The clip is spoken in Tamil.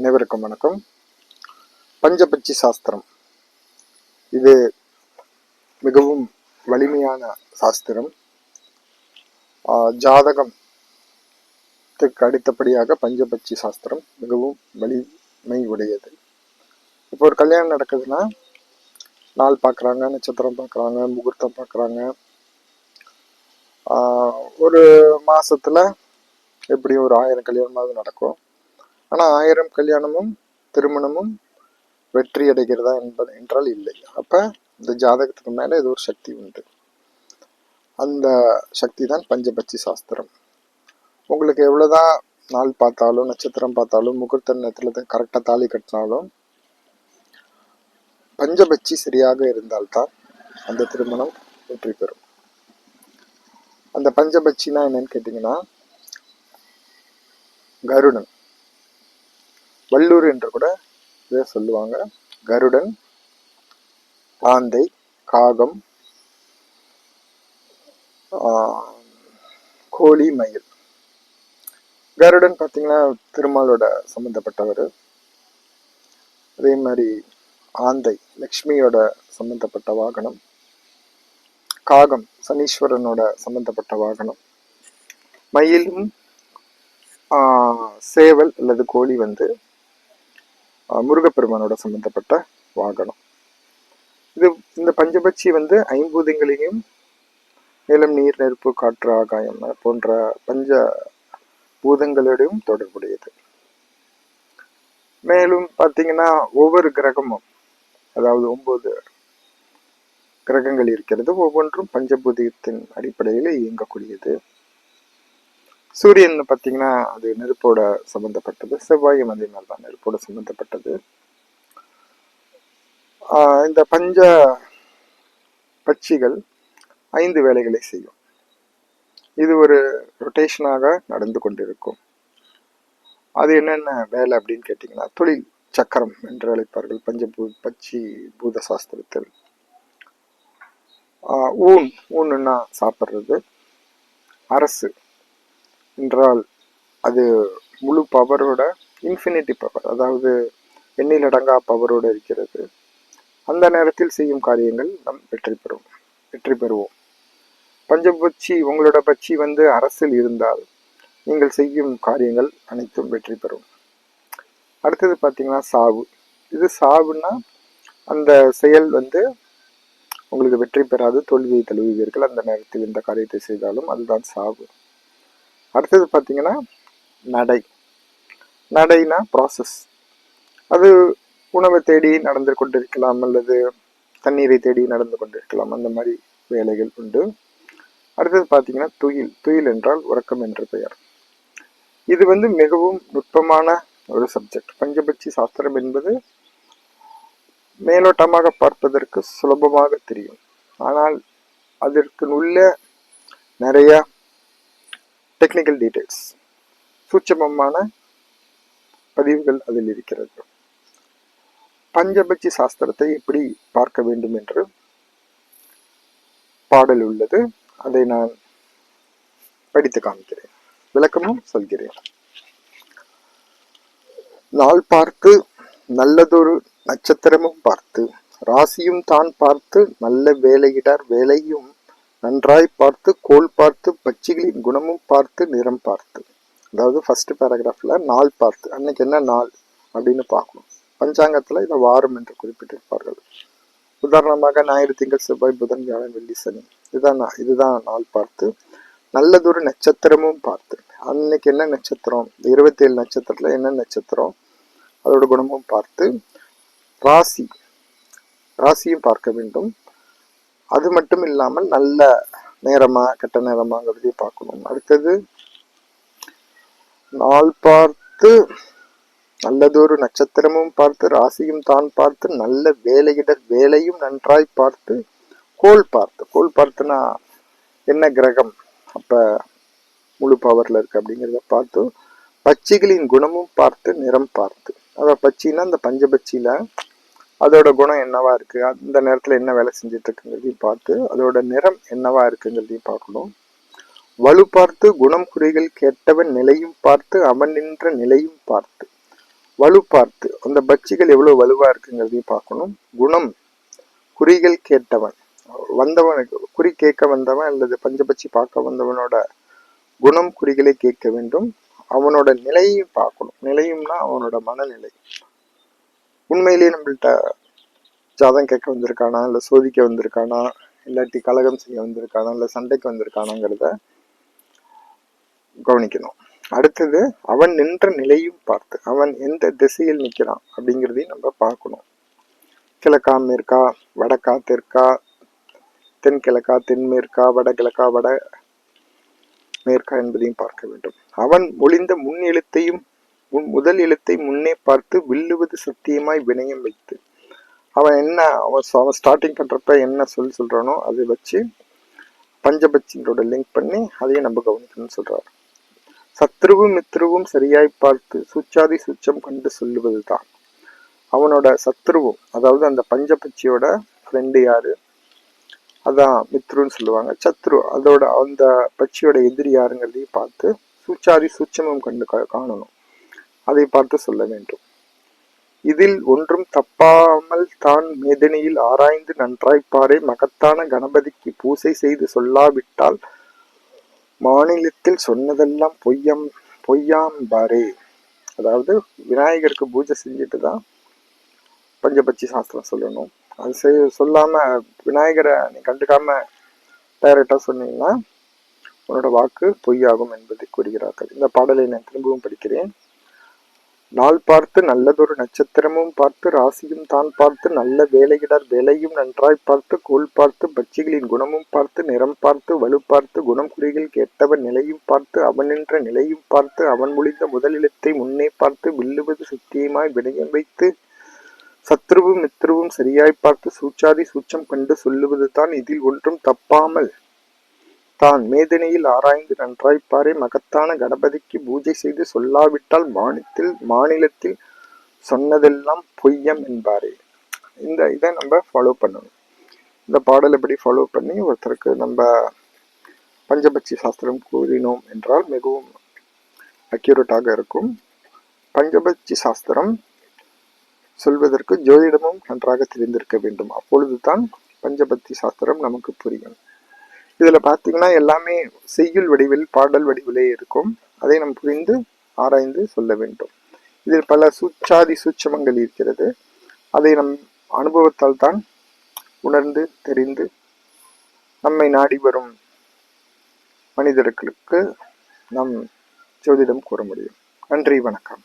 அனைவருக்கும் வணக்கம். பஞ்சபட்சி சாஸ்திரம். இது மிகவும் வலிமையான சாஸ்திரம். ஜாதகம் ஜாதகத்துக்கு அடுத்தபடியாக பஞ்சபட்சி சாஸ்திரம் மிகவும் வலிமை உடையது இப்போ ஒரு கல்யாணம் நடக்குதுன்னா நாள் பார்க்குறாங்க நட்சத்திரம் பார்க்குறாங்க முகூர்த்தம் பார்க்குறாங்க ஒரு மாதத்தில் எப்படி ஒரு ஆயிரம் கல்யாணமாவது நடக்கும். ஆனால் ஆயிரம் கல்யாணமும் திருமணமும் வெற்றி அடைகிறதா என்பது என்றால் இல்லை. அப்போ இந்த ஜாதகத்துக்கு மேலே இது ஒரு சக்தி உண்டு. அந்த சக்தி தான் பஞ்சபட்சி சாஸ்திரம். உங்களுக்கு எவ்வளோதான் நாள் பார்த்தாலும் நட்சத்திரம் பார்த்தாலும் முகூர்த்த நேரத்தில் கரெக்டாக தாலி கட்டினாலும் பஞ்சபட்சி சரியாக இருந்தால்தான் அந்த திருமணம் வெற்றி பெறும். அந்த பஞ்சபட்சினா என்னன்னு கேட்டிங்கன்னா கருடன் வள்ளூர் என்று கூட இதை சொல்லுவாங்க. கருடன் ஆந்தை காகம் ஆஹ், கோழி மயில். கருடன் பார்த்தீங்கன்னா திருமாலோட சம்மந்தப்பட்டவர் அதே மாதிரி ஆந்தை லக்ஷ்மியோட சம்மந்தப்பட்ட வாகனம். காகம் சனீஸ்வரனோட சம்மந்தப்பட்ட வாகனம். மயிலும் ஆஹ், சேவல் அல்லது கோழி வந்து முருகப்பெருமானோட சம்பந்தப்பட்ட வாகனம். இது இந்த பஞ்சபட்சி வந்து ஐம்பூதங்களையும் நிலம் நீர் நெருப்பு காற்று ஆகாயம் போன்ற பஞ்ச பூதங்களோடையும் தொடர்புடையது. மேலும் பார்த்தீங்கன்னா ஒவ்வொரு கிரகமும் அதாவது ஒன்பது கிரகங்கள் இருக்கிறது ஒவ்வொன்றும் பஞ்சபூதத்தின் அடிப்படையில் இயங்கக்கூடியது. சூரியன் பார்த்தீங்கன்னா அது நெருப்போட சம்மந்தப்பட்டது செவ்வாயும் அதே மாதிரி தான் நெருப்போட சம்மந்தப்பட்டது ஆஹ் இந்த பஞ்ச பட்சிகள் ஐந்து வேலைகளை செய்யும். இது ஒரு ரொட்டேஷனாக நடந்து கொண்டிருக்கும். அது என்னென்ன வேலை அப்படின்னு கேட்டிங்கன்னா தொழில் சக்கரம் என்று அழைப்பார்கள் பஞ்சபூ பட்சி பூத சாஸ்திரத்தில். ஆஹ் ஊன் ஊனுன்னா சாப்பிட்றது. அரசு என்றால் அது முழு பவரோட இன்ஃபினிட்டி பவர் அதாவது எண்ணில் அடங்கா பவரோடு இருக்கிறது. அந்த நேரத்தில் செய்யும் காரியங்கள் நம் வெற்றி பெறும் வெற்றி பெறுவோம். பஞ்சபட்சி உங்களோட பட்சி வந்து அரசில் இருந்தால் நீங்கள் செய்யும் காரியங்கள் அனைத்தும் வெற்றி பெறும். அடுத்தது பார்த்தீங்கன்னா சாவு. இது சாவுன்னா அந்த செயல் வந்து உங்களுக்கு வெற்றி பெறாது தோல்வியை தழுவுவீர்கள். அந்த நேரத்தில் எந்த காரியத்தை செய்தாலும் அதுதான் சாவு. அடுத்தது பார்த்திங்கன்னா நடை. நடைனா ப்ராசஸ் அது உணவை தேடி நடந்து கொண்டிருக்கலாம் அல்லது தண்ணீரை தேடி நடந்து கொண்டிருக்கலாம். அந்த மாதிரி வேலைகள் உண்டு. அடுத்தது பார்த்திங்கன்னா துயில். துயில் என்றால் உறக்கம் என்று பெயர். இது வந்து மிகவும் நுட்பமான ஒரு சப்ஜெக்ட் பஞ்சபட்சி சாஸ்திரம் என்பது மேலோட்டமாக பார்ப்பதற்கு சுலபமாக தெரியும். ஆனால் அதற்கு உள்ள நிறையா டெக்னிக்கல் டீட்டெயில்ஸ் சூட்சமமான பதிவுகள் அதில் இருக்கிறது. பஞ்சபட்சி சாஸ்திரத்தை எப்படி பார்க்க வேண்டும் என்று பாடல் உள்ளது. அதை நான் படித்து காமிக்கிறேன். விளக்கமும் சொல்கிறேன். நாள் பார்த்து நல்லதொரு நட்சத்திரமும் பார்த்து ராசியும் தான் பார்த்து நல்ல வேலையிடார் வேலையும் நன்றாய் பார்த்து கோல் பார்த்து பட்சிகளின் குணமும் பார்த்து நிறம் பார்த்து. அதாவது ஃபர்ஸ்ட் பேராகிராஃபில் நாள் பார்த்து அன்னைக்கு என்ன நாள் அப்படின்னு பார்க்கணும். பஞ்சாங்கத்தில் இதை வாரம் என்று குறிப்பிட்டிருப்பார்கள். உதாரணமாக ஞாயிறு திங்கள் செவ்வாய் புதன் வியாழன் வெள்ளி சனி. இதுதான் இதுதான் நாள் பார்த்து. நல்லதொரு நட்சத்திரமும் பார்த்து. அன்னைக்கு என்ன நட்சத்திரம்? இருபத்தி ஏழு என்ன நட்சத்திரம்? அதோட குணமும் பார்த்து. ராசி. ராசியும் பார்க்க வேண்டும். அது மட்டும் இல்லாமல் நல்ல நேரமா கெட்ட நேரமாங்கிறதையும் பார்க்கணும். அடுத்தது நாள் பார்த்து நல்லதொரு நட்சத்திரமும் பார்த்து ராசியும் தான் பார்த்து நல்ல வேலையிட வேலையும் நன்றாய் பார்த்து கோல் பார்த்து. கோல் பார்த்துனா என்ன கிரகம்? அப்ப முழு பவர்ல இருக்கு அப்படிங்கிறத பார்த்து பச்சிகளின் குணமும் பார்த்து நிறம் பார்த்து. அதாவது பச்சின்னா அந்த பஞ்சபட்சியில அதோட குணம் என்னவா இருக்கு? அந்த நேரத்தில் என்ன வேலை செஞ்சுட்டு இருக்குங்கிறதையும் பார்த்து அதோட நிறம் என்னவா இருக்குங்கிறதையும் பார்க்கணும். வலு பார்த்து குணம் குறிகள் கேட்டவன் நிலையும் பார்த்து அவன் நின்ற நிலையும் பார்த்து. வலு பார்த்து அந்த பட்சிகள் எவ்வளவு வலுவா இருக்குங்கிறதையும் பார்க்கணும். குணம் குறிகள் கேட்டவன் வந்தவனுக்கு குறி கேட்க வந்தவன் அல்லது பஞ்சபட்சி பார்க்க வந்தவனோட குணம் குறிகளை கேட்க வேண்டும். அவனோட நிலையும் பார்க்கணும். நிலையும்னா அவனோட மனநிலை. உண்மையிலேயே நம்மள்கிட்ட ஜாதகம் கேட்க வந்திருக்கானா? இல்லை சோதிக்க வந்திருக்கானா? இல்லாட்டி கலகம் செய்ய வந்திருக்கானா? இல்லை சண்டைக்கு வந்திருக்கானாங்கிறத கவனிக்கணும். அடுத்தது அவன் நின்ற நிலையும் பார்த்து அவன் எந்த திசையில் நிற்கிறான் அப்படிங்கிறதையும் நம்ம பார்க்கணும். கிழக்கா மேற்கா வடக்கா தெற்கா தென்கிழக்கா தென்மேற்கா வடகிழக்கா வட மேற்கா என்பதையும் பார்க்க வேண்டும். அவன் ஒளிந்த முன் எழுத்தையும் உன் முதல் எழுத்தை முன்னே பார்த்து வில்லுவது சத்தியமாய் வினயம் வைத்து. அவன் என்ன அவன் அவன் ஸ்டார்டிங் பண்ணுறப்ப என்ன சொல் சொல்கிறானோ அதை வச்சு பஞ்சபட்சிங்களோட லிங்க் பண்ணி அதையும் நம்ம கவனிக்கணும்னு சொல்கிறார் சத்ருவும் மித்ருவும் சரியாய் பார்த்து சுச்சாதி சுச்சம் கண்டு சொல்லுவது தான் அவனோட சத்ருவும் அதாவது அந்த பஞ்சபட்சியோட ஃப்ரெண்டு யாரு? அதான் மித்ருன்னு சொல்லுவாங்க. சத்ரு அதோட அந்த பட்சியோட எதிரி யாருங்கிறதையும் பார்த்து சூச்சாதி சூட்சமும் கண்டு காணணும். அதை பார்த்து சொல்ல வேண்டும். இதில் ஒன்றும் தப்பாமல் தான் மேதனியில் ஆராய்ந்து நன்றாய்ப்பாறை மகத்தான கணபதிக்கு பூசை செய்து சொல்லாவிட்டால் மாநிலத்தில் சொன்னதெல்லாம் பொய்யம் பொய்யாம்பாரே. அதாவது விநாயகருக்கு பூஜை செஞ்சுட்டு தான் பஞ்சபட்சி சாஸ்திரம் சொல்லணும். அது செய் சொல்லாம விநாயகரை நீ கண்டுக்காம டைரக்டா சொன்னீங்கன்னா உன்னோட வாக்கு பொய்யாகும் என்பதை கூறுகிறார்கள். இந்த பாடலை நான் திரும்பவும் படிக்கிறேன். நாள் பார்த்து நல்லதொரு நட்சத்திரமும் பார்த்து ராசியும் தான் பார்த்து நல்ல வேலையிடர் வேலையும் நன்றாய் பார்த்து கோல் பார்த்து பட்சிகளின் குணமும் பார்த்து நிறம் பார்த்து வலு பார்த்து குணம் குறிகள் கேட்டவன் நிலையும் பார்த்து அவனின்ற நிலையும் பார்த்து அவன் முடிந்த முதலிடத்தை முன்னே பார்த்து வில்லுவது சுத்தியமாய் விடயம் வைத்து சத்ருவும் மித்ருவும் சரியாய் பார்த்து சூச்சாதி சூச்சம் கண்டு சொல்லுவது தான் இதில் ஒன்றும் தப்பாமல் தான் மேதினியில் ஆராய்ந்து நன்றாய்ப்பாரே மகத்தான கணபதிக்கு பூஜை செய்து சொல்லாவிட்டால் மாநிலத்தில் மாநிலத்தில் சொன்னதெல்லாம் பொய்யம் என்பாரே. இந்த இதை நம்ம ஃபாலோ பண்ணணும். இந்த பாடல் எப்படி ஃபாலோ பண்ணி ஒருத்தருக்கு நம்ம பஞ்சபட்சி சாஸ்திரம் கூறினோம் என்றால் மிகவும் அக்யூரேட்டாக இருக்கும். பஞ்சபட்சி சாஸ்திரம் சொல்வதற்கு ஜோதிடமும் நன்றாக தெரிந்திருக்க வேண்டும். அப்பொழுது தான் பஞ்சபக்தி சாஸ்திரம் நமக்கு புரியும். இதில் பார்த்தீங்கன்னா எல்லாமே செய்யுள் வடிவில் பாடல் வடிவிலே இருக்கும். அதை நாம் புரிந்து ஆராய்ந்து சொல்ல வேண்டும். இதில் பல சூச்சாதி சூட்சமங்கள் இருக்கிறது. அதை நம் அனுபவத்தால் தான் உணர்ந்து தெரிந்து நம்மை நாடி வரும் மனிதர்களுக்கு நம் ஜோதிடம் கூற முடியும். நன்றி வணக்கம்.